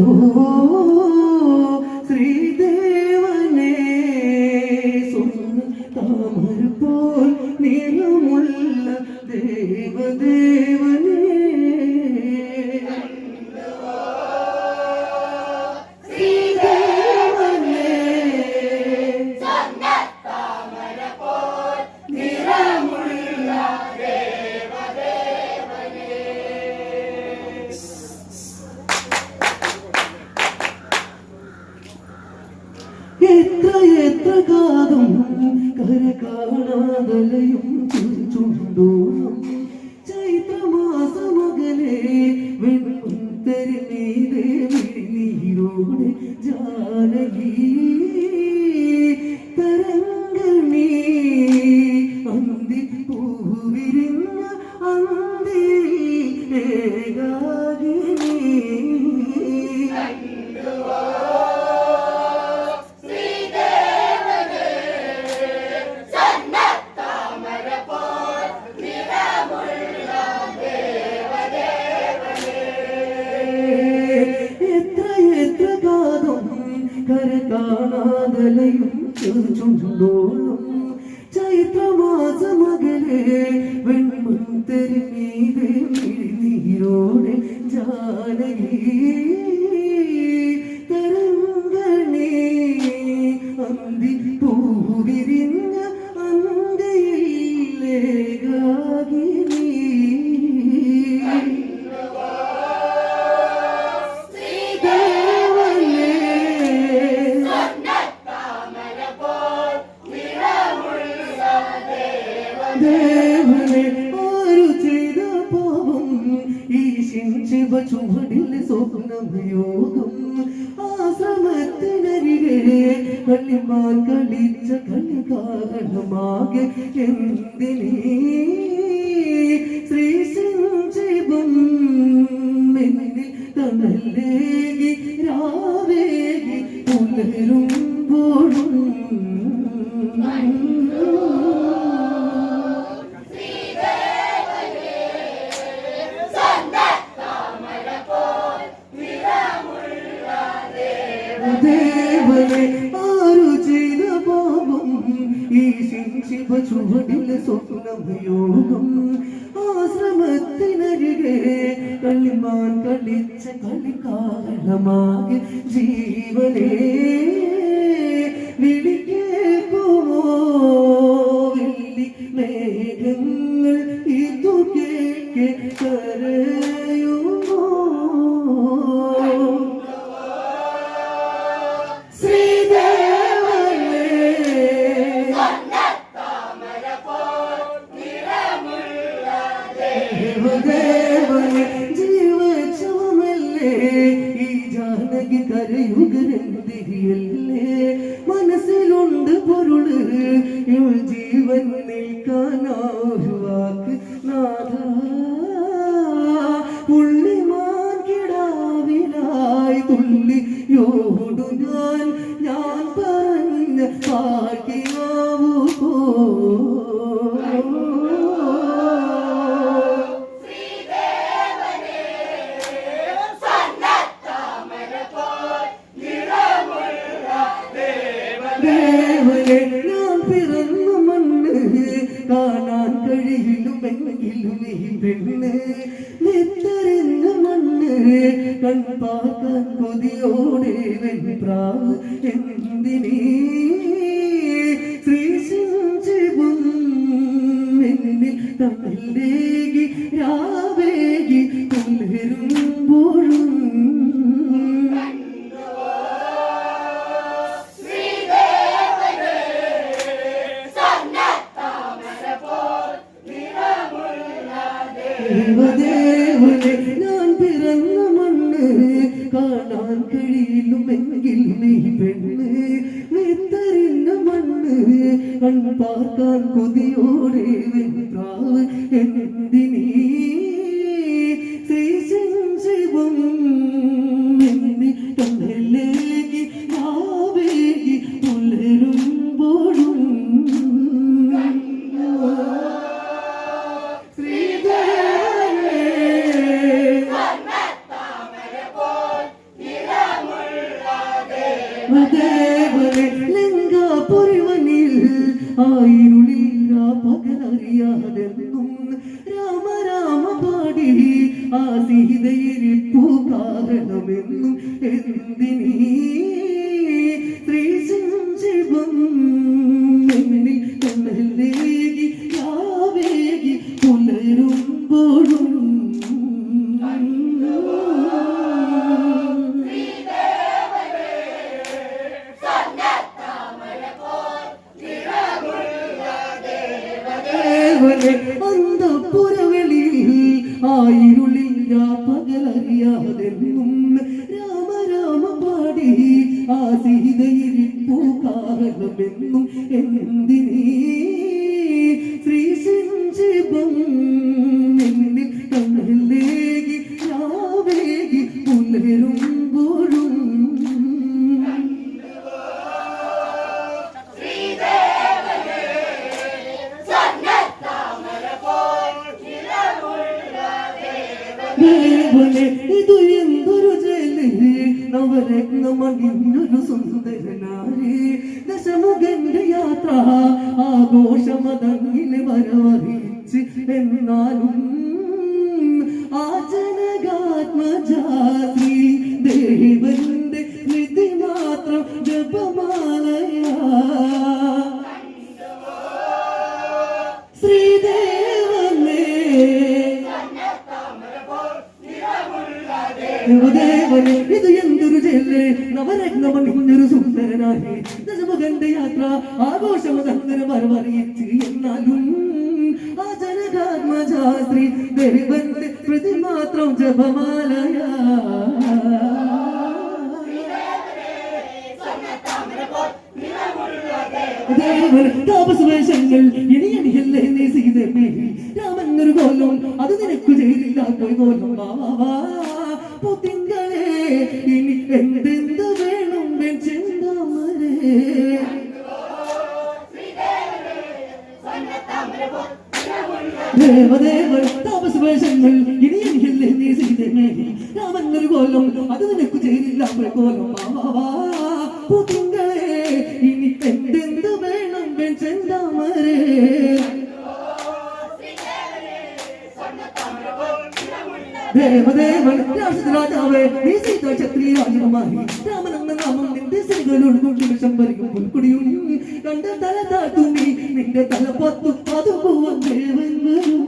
Ooh. എത്ര എത്ര കാതും കര കാണാതലയും ചുണ്ടോണം ചൈത്രമാസമകലെ വെൺകുത്തരി നീതേ നീരോടെ ജാനകി കര കാണാതലയും ചുണ്ടോളും. ചൈത്രമാസമകലെ വെൺമുത്തരി നീതേ നീരോടെ ജാനകി ചുവടിൽ സ്വപ്നയോഗം ആശ്രമത്തിനരികെ കളിമാൻ കളിച്ച കളികാരണമാകെ എന്തിനീ? ശ്രീ സഞ്ജീവം എന്നിൽ തണലേകി രാവേകി പുലരുമ്പോഴും ശിവ ചുവടിലെ സ്വപ്നയോഗം ആശ്രമത്തിനരികെ കളിമാൻ കളിച്ച കളിക്കാലമാകെ ജീവനേ വിളിക്കേക്കുമോ കരയുകരന്തിരിയല്ലേ മനസ്സിലുണ്ട് പൊരുൾ ജീവൻ പെണ്ണ്. നെത്തറിഞ്ഞ മണ്ണ് കൺപാക്കാൻ കൊതിയോടെ വെൺപ്രാവ് എന്തിനീ? ശ്രീ സഞ്ജീവം എന്നിൽ തമ്മിലേകി രാവേകി കൺപാർക്കാൻ കൊതിയോടെ ആ സിഹിതയിരിപ്പു കാരണമെന്നും എന്തിനീ അന്തപുരവെളിയിൽ ആയിരുളിൽ രാപ്പകലറിയാതെന്നും രാമ രാമ പാടി ആ സീതയിൽ കാരണമെന്നും എന്തിനീ ഇതു എന്തൊരു ജലി നവരത്നമണിഞ്ഞൊരു സുന്ദരനാരി. ദശമുഖന്റെ യാത്ര ആഘോഷമതങ്ങിന് വരവറിയിച്ച് എന്നാലും ആ ജനകാത്മജാതി ദേവന്റെ നിധി മാത്രം ജപമാലയാ ദേവനെ ഇത് എന്തൊരു ചെല്ല്? നവരത്നമണിഞ്ഞൊരു സുന്ദരനായി. ദശമുഖന്റെ യാത്ര ആഘോഷമുദന്തര വരവറിയിച്ച് എന്നാലും ആ ജനകാത്മജാസ്ത്രീ ദൈവന്റെ പ്രതി മാത്രം ജപമാലയ താപസവേഷങ്ങൾ ഇനി അണിയല്ലേ നീ സീതമേ രാമൻ ഒരു കോലം അത് നിനക്ക് ചെയ്തില്ലാത്ത ഒരു കോലം വാ. വാ പുത്തിങ്കളെ ഇനി എന്തെന്ത് വേണം ചെന്താമരേ? ദേവദേവൻ താപസവേഷങ്ങൾ ഇനി അണിയല്ലേ നീ രാമൻ ഒരു കോലം അത് നിനക്കു ചെയ്തില്ലാത്ത ഒരു കോലം. പുത്തിങ്കളെ ഇനി എന്തെന്ത് വേണം ചെന്താമരേ? ദേവദേവൻ രാജരാജാവേ നീ സീത ക്ഷത്രിയ രാജകുമാരി രാമനെന്ന നാമം നിന്റെ വരിക്കും പുൽക്കുടിയും കണ്ട തല താത്തു നീ നിന്റെ തല പത്തു ദേവൻ വരും.